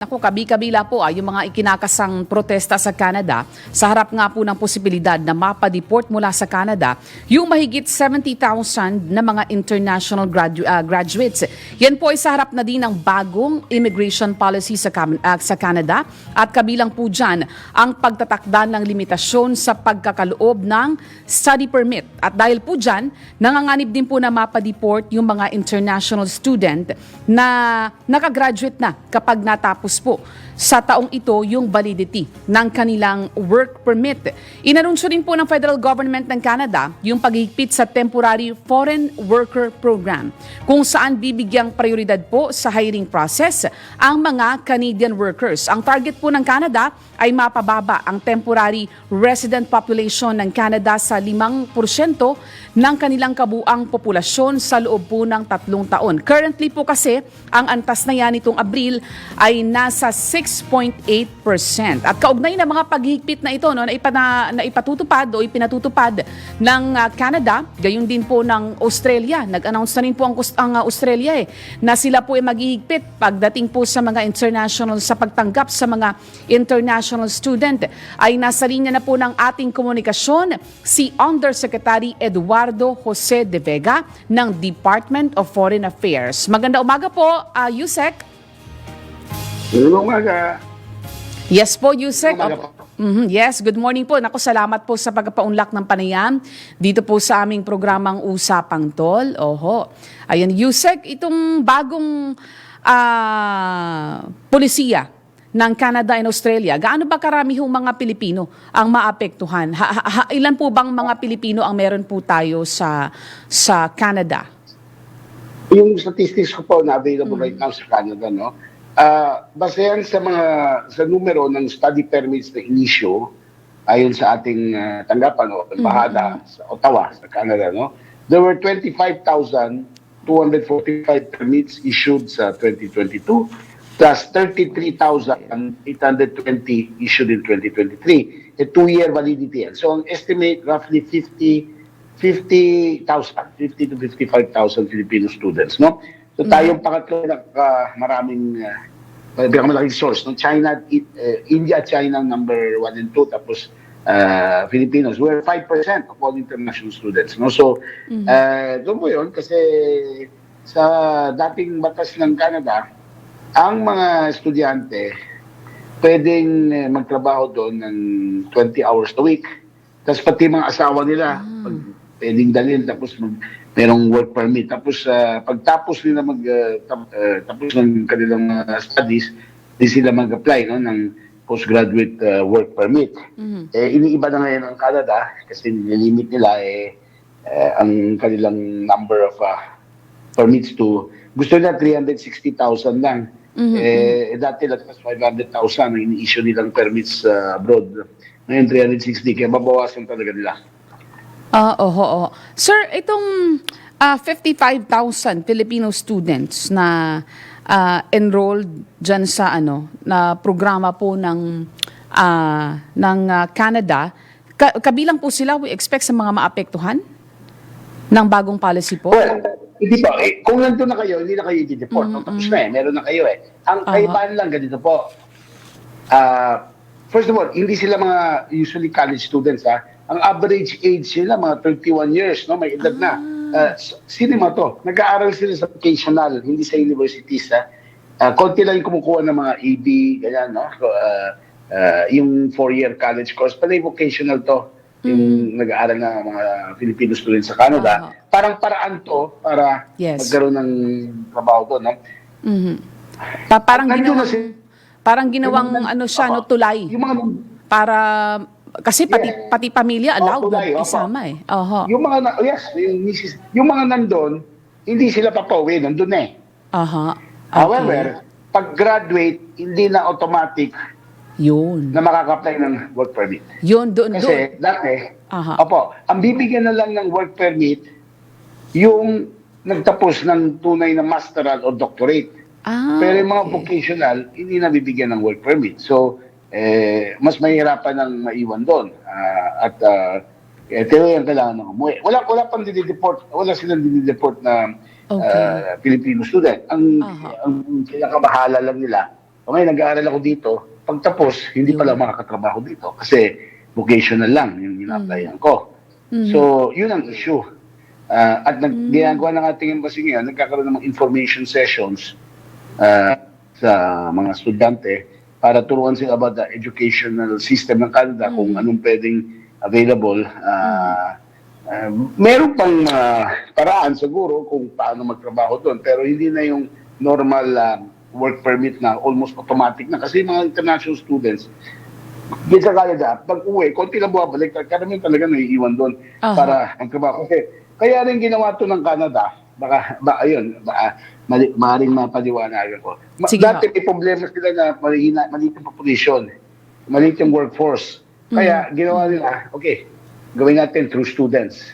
Ako, kabi-kabila po ay yung mga ikinakasang protesta sa Canada sa harap nga po ng posibilidad na mapadeport mula sa Canada yung mahigit 70,000 na mga international gradu- ah, graduates. Yan po ay sa harap na din ng bagong immigration policy sa, Cam- ah, sa Canada at kabilang po dyan ang pagtatakda ng limitasyon sa pagkakaloob ng study permit. At dahil po dyan, nanganganib din po na mapadeport yung mga international student na nakagraduate na kapag natapos po sa taong ito yung validity ng kanilang work permit. Inanunsyo rin po ng federal government ng Canada yung paghigpit sa temporary foreign worker program kung saan bibigyang prioridad po sa hiring process ang mga Canadian workers. Ang target po ng Canada ay mapababa ang temporary resident population ng Canada sa 5% ng kanilang kabuang populasyon sa loob po ng tatlong taon. Currently po kasi, ang antas na yan itong Abril ay nasa 6.8%. At kaugnay na mga paghihigpit na ito no, na, ipana, na ipatutupad o ipinatutupad ng ah, Canada, gayon din po ng Australia. Nag-announce na rin po ang, ang ah, Australia eh, na sila po ay maghihigpit pagdating po sa mga international, sa pagtanggap sa mga international student. Ay nasa linya na po ng ating komunikasyon si Undersecretary Eduardo Jose de Vega ng Department of Foreign Affairs. Maganda umaga po, ah, Yusek. Magandang umaga. Yes po, Yusek. Opo. Mhm, Yes, good morning po. Naku, salamat po sa pagpapaunlak ng panayam dito po sa aming programang Usapang Tol. Oho. Ayan, Yusek, itong bagong ah, polisiya ng Canada and Australia, gaano ba karami hong mga Pilipino ang maapektuhan? Ha- ha- ha- ilan po bang mga Pilipino ang meron po tayo sa sa Canada? Yung statistics ko po na available right now sa Canada, no? Ah, base yan sa mga sa numero ng study permits na inisyo ayon sa ating ah, tanggapan o bahada sa Ottawa, sa Canada, no? There were 25,245 permits issued sa 2022 plus 33,820 issued in 2023. A two-year validity yan. So, ang estimate, roughly 50 50,000, 50 to 55,000 Filipino students, no? So tayong pangatlo na uh, maraming uh, pinakamalaking source, no? China, uh, India, China number 1 and 2, tapos uh, Filipinos. We're 5% of all international students, no? So, uh, doon po yun, kasi sa dating batas ng Canada, ang mga estudyante pwedeng eh, magtrabaho doon ng 20 hours a week. Tapos pati mga asawa nila, pag, pwedeng dalhin, tapos mag, merong work permit. Tapos ah, pagtapos nila mag, ah, tap- ah, tapos ng kanilang ah, studies, di sila mag-apply no, ng postgraduate ah, work permit. Eh, iniiba na ngayon ang Canada kasi nilimit nila eh, eh, ang kanilang number of ah, permits to gusto nila 360,000 lang. Eh, eh, dati lagpas 500,000 ang ini-issue nilang permits sa abroad. Ngayon 360 kaya babawasan talaga nila. Ah, oho, oho. Sir, itong ah, 55,000 Filipino students na ah, enrolled dyan sa ano, na programa po ng ah, ng ah, Canada, ka- kabilang po sila we expect sa mga maapektuhan ng bagong policy po? Well, hindi pa. Eh, kung nandun na kayo, hindi na kayo i-deport. No? Tapos na eh, meron na kayo eh. Ang Aha. kaibahan lang ganito po. Ah, first of all, hindi sila mga usually college students ha. Ang average age nila mga 31 years, no? May edad na. Ah, s- sino mo to? Nag-aaral sila sa vocational, hindi sa universities ha. Ah, konti lang yung kumukuha ng mga EB, ganyan, no? Ah, ah, yung four-year college course, pala yung vocational to. Yung nag-aaral na mga Filipino students sa Canada. Aha. Parang paraan to para Yes. magkaroon ng trabaho doon, no? Mhm. Pa- parang ginawang, na si- parang ginawang Yung- ano siya, no, Opo. tulay. Yung mga Para, kasi pati, Yeah. pati pamilya allowed na opo. isama eh. Oho. yung mga na, yes, yung, mga nandun, hindi sila papauwi, nandun eh. Aha. Okay. However, pag graduate, hindi na automatic Yun. na makaka-apply ng work permit. Yun, doon, doon. Kasi dati, Aha. opo, ang bibigyan na lang ng work permit yung nagtapos ng tunay na masteral o doctorate. Ah, Pero yung mga okay. vocational, hindi na bibigyan ng work permit. So, eh, mas mahirapan ng maiwan doon. Ah, at uh, eh, yan kailangan ng umuwi. Wala, wala pang dinideport, wala silang dinideport na Okay. ah, Filipino student. Ang, Aha. ang pinakabahala lang nila, o ngayon nag-aaral ako dito, pagtapos, hindi pala makakatrabaho dito kasi vocational lang yung ina-applyan ko. So, yun ang issue. Ah, at nag, ginagawa ng ating embassy ngayon, nagkakaroon ng mga information sessions ah, sa mga estudyante para turuan sila about the educational system ng Canada, kung anong pwedeng available. Ah, ah, meron pang ah, paraan siguro kung paano magtrabaho doon, pero hindi na yung normal ah, work permit na almost automatic na kasi mga international students dito sa Canada, pag uwi, konti lang bumabalik, karamihan talaga naiiwan doon Aha. para magtrabaho. Kasi, kaya rin ginawa to ng Canada, baka, ba, ayun, baka, mali, maaaring mapaliwanagan ko. Ma, Sige dati may problema sila na malihina, maliit yung population, maliit yung workforce. Kaya, ginawa nila, okay, gawin natin through students.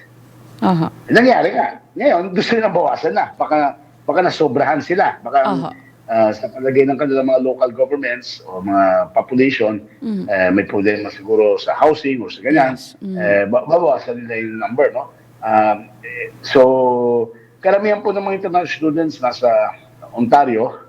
Aha. Nangyari nga. Ngayon, gusto nila bawasan na. Baka, baka nasobrahan sila. Baka Aha. ah, sa palagay ng kanilang mga local governments o mga population, eh, may problema siguro sa housing o sa ganyan. Yes. Mm. Eh, ba- babawasan nila yung number, no? Um, eh, so, karamihan po ng mga international students nasa Ontario,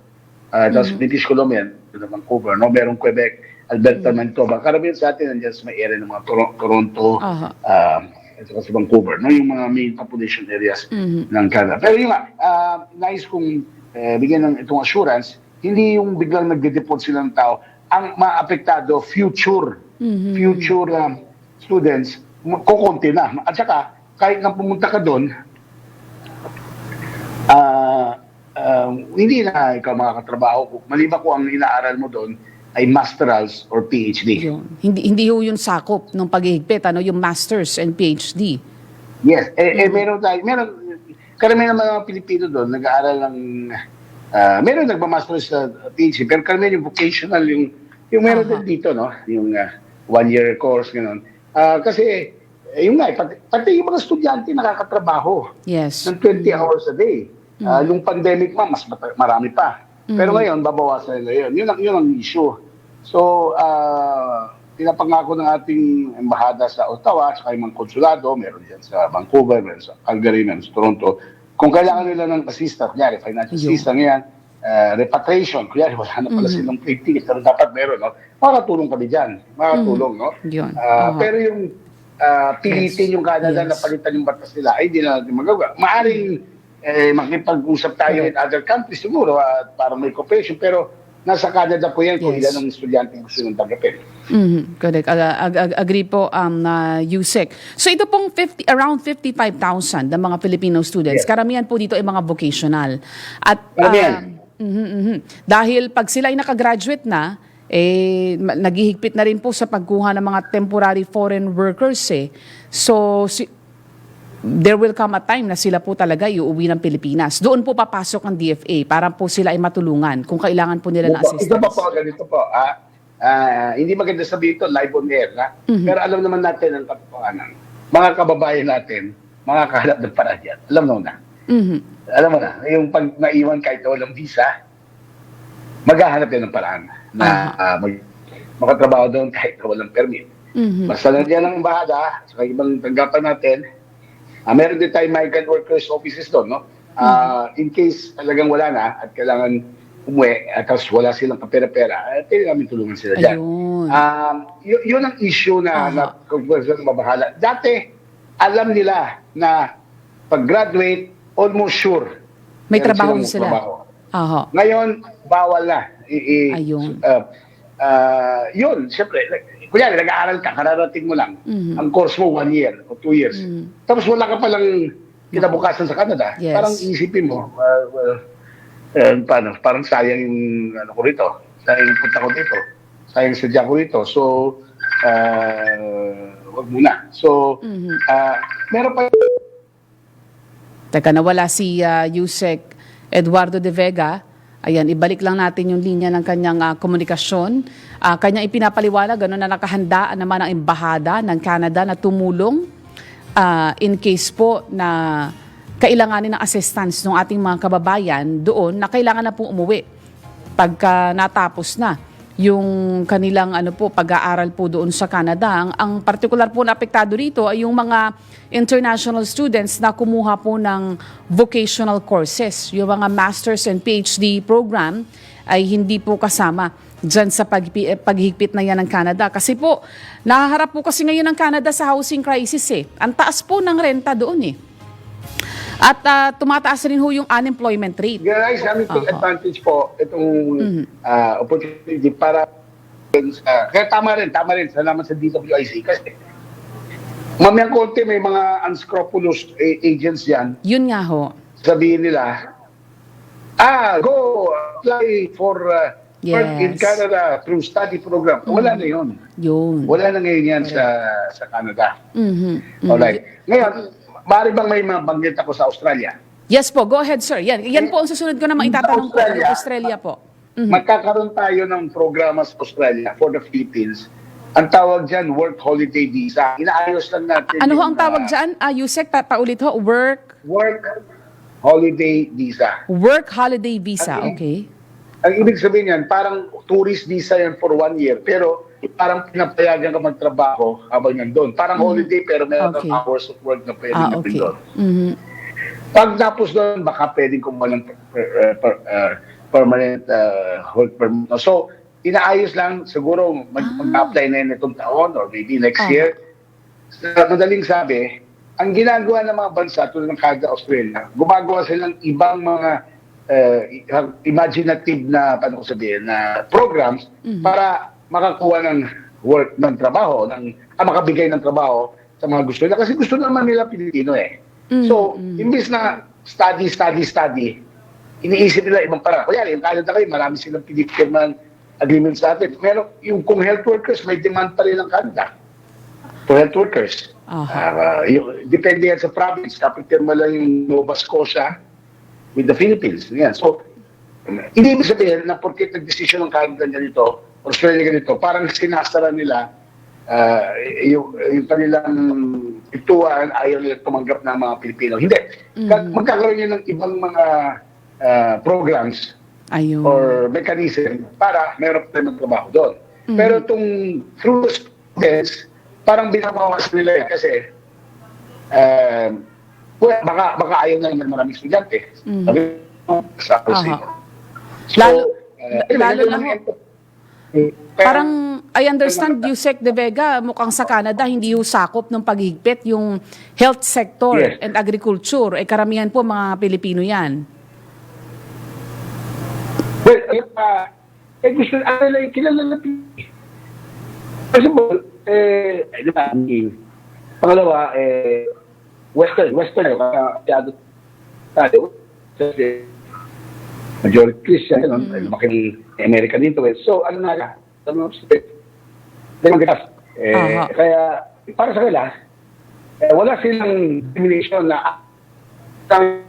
uh, tapos British Columbia, sa Vancouver, no? Merong Quebec, Alberta, Manitoba. Karamihan sa atin nandiyan sa may area ng mga Toro- Toronto, Aha. um, at sa Vancouver, no? yung mga main population areas ng Canada. Pero yung nga, ah, nais kong eh, bigyan ng itong assurance, hindi yung biglang nagde-deport sila ng tao, ang maapektado, future, future um, students, kukunti na. At saka, kahit nga pumunta ka doon, ah, ah, hindi na ikaw makakatrabaho. Maliba ko ang inaaral mo doon ay masterals or PhD. Yun. Hindi hindi ho yun sakop ng paghihigpit ano yung masters and PhD. Yes, eh, eh meron tayo, meron, karamihan ng mga Pilipino doon, nag-aaral ng, ah, meron nagmamaster sa PhD, pero karamihan yung vocational, yung, yung meron din dito, no? Yung ah, one-year course, gano'n. Ah, kasi, eh, yun nga, eh, pati, pati yung mga estudyante nakakatrabaho Yes. ng 20 hours a day. Ah, Mm. Nung pandemic ma, mas marami pa. Pero ngayon, babawasan nila yun. Yun ang, yun ang issue. So, ah, pinapangako ng ating embahada sa Ottawa yung mga konsulado, meron dyan sa Vancouver, meron sa Calgary, meron sa Toronto. Kung kailangan nila ng assistance, kunyari, financial assistance yan, ah, repatriation, kunyari, wala na pala silang plane ticket, pero dapat meron, no? Makakatulong kami dyan. Makakatulong, no? Yun. Ah, Aha. pero yung ah, pilitin Yes. yung Canada Yes. na palitan yung batas nila, ay hindi na natin magagawa. Maaring eh, makipag-usap tayo in other countries siguro at para may cooperation, pero nasa Canada po yan kung Yes. ilan ang estudyante gusto nang tanggapin. Mhm, correct. Ag- ag- ag- agree po um, na USEC. So ito pong 50, around 55,000 ng mga Filipino students. Yes. Karamihan po dito ay mga vocational. At Karamihan. ah, mhm, mhm. dahil pag sila ay nakagraduate na, eh, naghihigpit na rin po sa pagkuha ng mga temporary foreign workers eh. So, si- there will come a time na sila po talaga iuwi ng Pilipinas. Doon po papasok ang DFA para po sila ay matulungan kung kailangan po nila ng Ito assistance. pa po, ganito po. Ah, ah, hindi maganda sabihin ito live on air. Ha? Mhm. Pero alam naman natin ang katotohanan. Mga kababayan natin, mga kahalap ng paraan yan. Alam mo na. Mhm. Alam mo na, yung pag naiwan kahit walang visa, maghahanap yan ng paraan na ah, mag, makatrabaho doon kahit walang permit. Mhm. Basta nandiyan ang embahada, sa ibang tanggapan natin, ah meron din tayong migrant workers offices doon, no? Ah, In case talagang wala na at kailangan umuwi at tapos wala silang kapera-pera, eh, pwede namin tulungan sila dyan. Ayun. Um, y- yun ang issue na, na kung mabahala. Dati, alam nila na pag-graduate, almost sure. May meron trabaho silang sila. trabaho. Aha. Ngayon, bawal na. I, i- Ayun. Uh, uh, yun, siyempre, like, kunyari, nag-aaral ka, kararating mo lang. Mhm. Ang course mo, one year o two years. Mhm. Tapos wala ka palang kinabukasan sa Canada. Yes. Parang isipin mo, uh, well, eh, paano, parang sayang yung ano ko rito. Sayang yung punta ko dito. Sayang sadya ko rito. So, uh, wag muna. So, Mhm. uh, meron pa Teka, nawala si uh, Yusek Eduardo de Vega. Ayan, ibalik lang natin yung linya ng kanyang ah, komunikasyon. Ah, kanyang ipinapaliwanag gano'n na nakahanda naman ang embahada ng Canada na tumulong ah, in case po na kailanganin ng assistance ng ating mga kababayan doon na kailangan na po umuwi pagka natapos na yung kanilang ano po pag-aaral po doon sa Canada. Ang, ang particular po na apektado rito ay yung mga international students na kumuha po ng vocational courses, yung mga masters and PhD program ay hindi po kasama dyan sa eh, paghigpit na yan ng Canada. Kasi po, nahaharap po kasi ngayon ng Canada sa housing crisis eh. Ang taas po ng renta doon eh. At ah, tumataas rin ho yung unemployment rate. Guys, kami take Aha. advantage po itong ah, opportunity para sa kaya tama rin, tama rin. Salamat sa DWIC kasi mamayang konti may mga unscrupulous agents yan. Yun nga ho. Sabihin nila, ah, go apply for uh, work in Yes. Canada through study program. Wala na yun. Yun. Wala na ngayon yan sa sa Canada. Mhm. Mhm. Alright. Ngayon, maaari bang may mabanggit ako sa Australia? Yes po, go ahead sir. Yan, yan po ang susunod ko na maitatanong po. Australia. Australia po. Mhm. Magkakaroon tayo ng programa sa Australia for the Philippines. Ang tawag dyan, work holiday visa. Inaayos lang natin. Ano ho ang tawag ah, dyan? Ah, Yusek, pa, paulit ho. Work, Work holiday visa. work holiday visa. Okay. Ang ibig sabihin yan, parang tourist visa yan for one year. Pero parang pinapayagan ka magtrabaho habang nandun. Parang holiday pero meron Mm-hmm. Okay. hours of work na pwede Ah, okay. doon. Mhm. Pag tapos doon, baka pwedeng kumuha ng per, per, uh, per- uh, permanent uh, work permit. So, inaayos lang, siguro mag, Ah. mag-apply na yun itong taon or maybe next Ah. year. Sa madaling sabi, ang ginagawa ng mga bansa tulad ng Canada, Australia, gumagawa sila ng ibang mga uh, imaginative na, paano ko sabihin, na programs Mhm. para makakuha ng work, ng trabaho, ng, ah, makabigay ng trabaho sa mga gusto nila. Kasi gusto naman nila Pilipino eh. Mhm, So, mhm. imbis na study, study, study, iniisip nila ibang parang. Kaya yung Canada kayo, marami silang pinipirman agreement sa atin. Meron, yung kung health workers, may demand pa rin ng Canada for health workers. Aha. Ah, yung, depende yan sa province. Kapipirma lang yung Nova Scotia with the Philippines. Yan. So, hindi ibig sabihin na porkit nag-decision ng Canada ganito, Australia ganito, parang sinasara nila ah, yung, yung kanilang ituan, ayaw nila tumanggap ng mga Pilipino. Hindi. Ka- Magkakaroon yun ng ibang mga ah, programs Ayun. or mechanism para meron tayo ng trabaho doon. Pero itong through students, parang binabawas nila yan kasi um, well, baka, baka ayaw na naman maraming estudyante. Mhm. Sabi mo, sa. Aha. Lalo- lalo na ho. Parang, I understand, Yusek De Vega, mukhang sa Canada, hindi yung sakop ng paghigpit yung health sector Yes. and agriculture. Eh, karamihan po mga Pilipino yan. Well, pa, eh gusto, ano lang, kilala na First of all, eh, pangalawa, eh, Western, Western, eh, kaya masyado tayo. Kasi, majority Christian, ano, mm. lumaki ng Amerika dito. Eh. So, ano na? Ano, demograph. Eh, Aha. kaya, para sa kanila, eh, wala silang discrimination na ang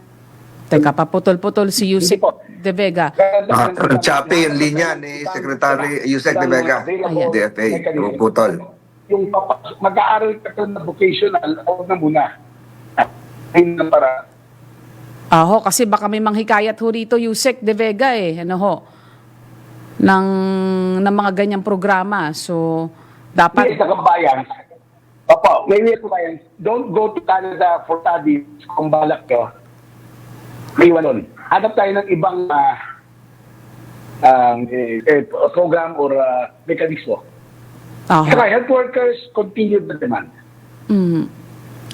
Teka, paputol-putol si Yusek Hindi. De Vega. Ah, Chape yung linya ni Secretary Yusek De Vega, Ayan. DFA, puputol. Yung papas- mag-aaral ka na vocational, huwag na muna. Na para. Aho, kasi baka may manghikayat ho rito, Yusek De Vega eh. Ano ho? Ng, ng mga ganyang programa. So, dapat... May sa kabayan. Opo, may may kabayan. Don't go to Canada for study kung balak ka. May walon. Hanap tayo ng ibang ah, um, eh, eh, program or uh, mekanismo. Aha. Saka health workers continue the demand. Mm.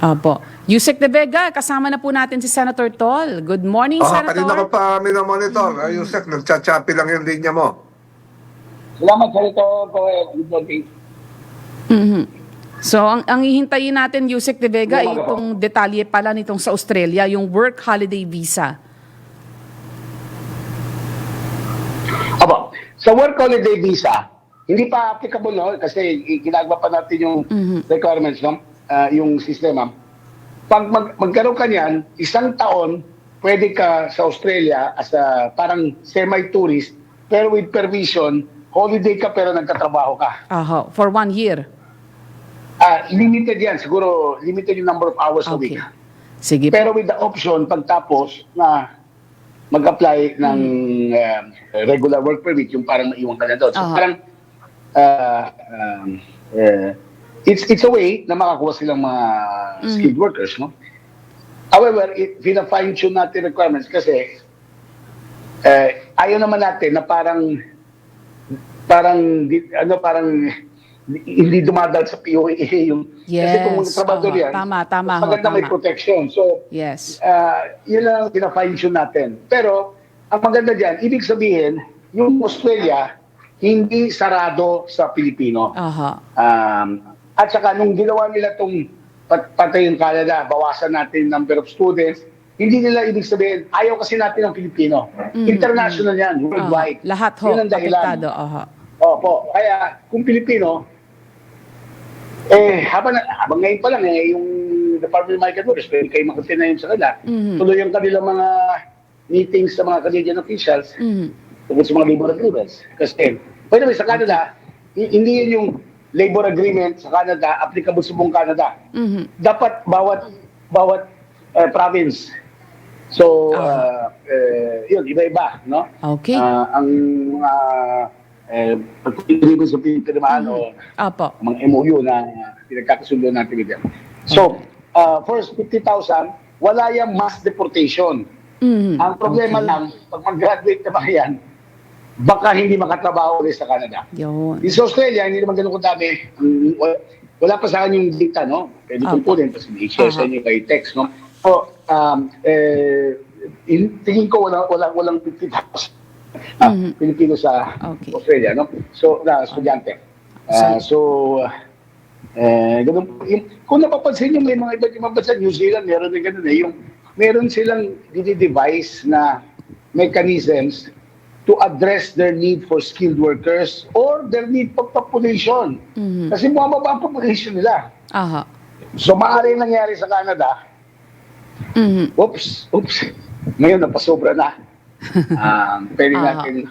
Opo. Yusek De Vega, kasama na po natin si Senator Tol. Good morning, Oh, Senator. kanina ko pa minomonitor. Ah, Yusek, nagchachapi lang yung linya mo. Salamat sa ito. Good morning. Mhm. So, ang, ang hihintayin natin, Yusek De Vega, ay itong detalye pala nitong sa Australia, yung work holiday visa. Aba, sa work holiday visa, hindi pa applicable no kasi ginagawa pa natin yung requirements no, Ah, yung sistema. Pag mag, magkaroon ka niyan, isang taon pwede ka sa Australia as a parang semi-tourist pero with permission, holiday ka pero nagtatrabaho ka. Aha, for one year. Ah, limited yan, siguro limited yung number of hours a week. Okay. Sige. Pero with the option, pagtapos na mag-apply ng um, regular work permit, yung parang maiwan ka na doon. So Aha. parang uh, um, uh, it's it's a way na makakuha silang mga skilled workers, no? However, if fine-tune natin requirements kasi uh, ayaw naman natin na parang parang ano parang hindi dumadal sa POA yung kasi Yes, kung trabador oo. yan Tama, tama maganda may tama. protection so Yes. Ah, yun lang ang pina-fine tune natin. Pero, ang maganda dyan, ibig sabihin, yung Australia, hindi sarado sa Pilipino. Aha. Um, at saka, nung ginawa nila itong pat patay yung Canada, bawasan natin number of students, hindi nila ibig sabihin, ayaw kasi natin ng Pilipino. International yan, worldwide. Aha. Lahat ho, Yun ang dahilan. apektado. Aha. Opo. Kaya, kung Pilipino, eh, habang, habang ngayon pa lang, eh, yung Department of Migrant Workers, pwede kayo makatinayin sa kanila. Mhm. Tuloy yung kanilang mga meetings sa mga Canadian officials Mhm. tungkol sa mga labor agreements. Kasi, by the way, sa Canada, hi- hindi yun yung labor agreement sa Canada, applicable sa buong Canada. Mhm. Dapat bawat bawat eh, province. So, Ah. uh, eh, yun, iba-iba, no? Okay. Ah, ang mga uh, pagpipiliban sa pinirmahan o Opo. mga MOU na pinagkakasundo natin them. So, uh, first 50,000, wala yung mass deportation. Mhm. Ang problema Okay. lang, pag mag-graduate na mga yan, baka hindi makatrabaho ulit sa Canada. Yun. Di sa Australia, hindi naman ganun kadami. Wala- pa sa akin yung data, no? Pwede kong Opo. kunin, tapos i-share sa inyo kay text, no? So, um, eh, in, tingin ko wala, wala, walang 50,000 ah, Mhm. Pilipino sa Okay. Australia, no? So, na estudyante. Ah, so, eh, ganun, yung, kung napapansin nyo, may mga iba't ibang bansa, New Zealand, meron din ganun eh, yung meron silang dinidevice na mechanisms to address their need for skilled workers or their need for population. Mhm. Kasi bumababa ang population nila. Aha. So, maaari nangyari sa Canada, Mhm. oops, oops, ngayon napasobra na. Um, pwede Aha. natin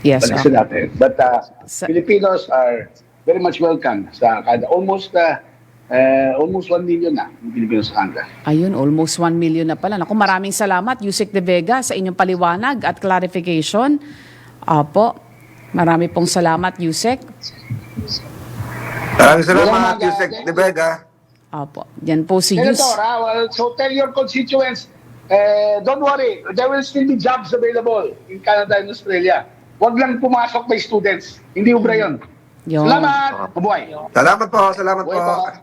Yes. okay. natin. But uh, Sa- Filipinos are very much welcome sa Canada. Almost uh, uh, almost 1 million na yung Filipinos sa Canada. Ayun, almost 1 million na pala. Naku, maraming salamat, Yusek De Vega, sa inyong paliwanag at clarification. Opo. Marami pong salamat, Yusek. Maraming salamat, Yusek. De Vega. Opo. Yan po si Yus. Senator, ah, well, so tell your constituents, eh, don't worry, there will still be jobs available in Canada and Australia. Huwag lang pumasok by students. Hindi ubra yun. Yun. Salamat! Mabuhay! Salamat po, salamat Buhay po. po.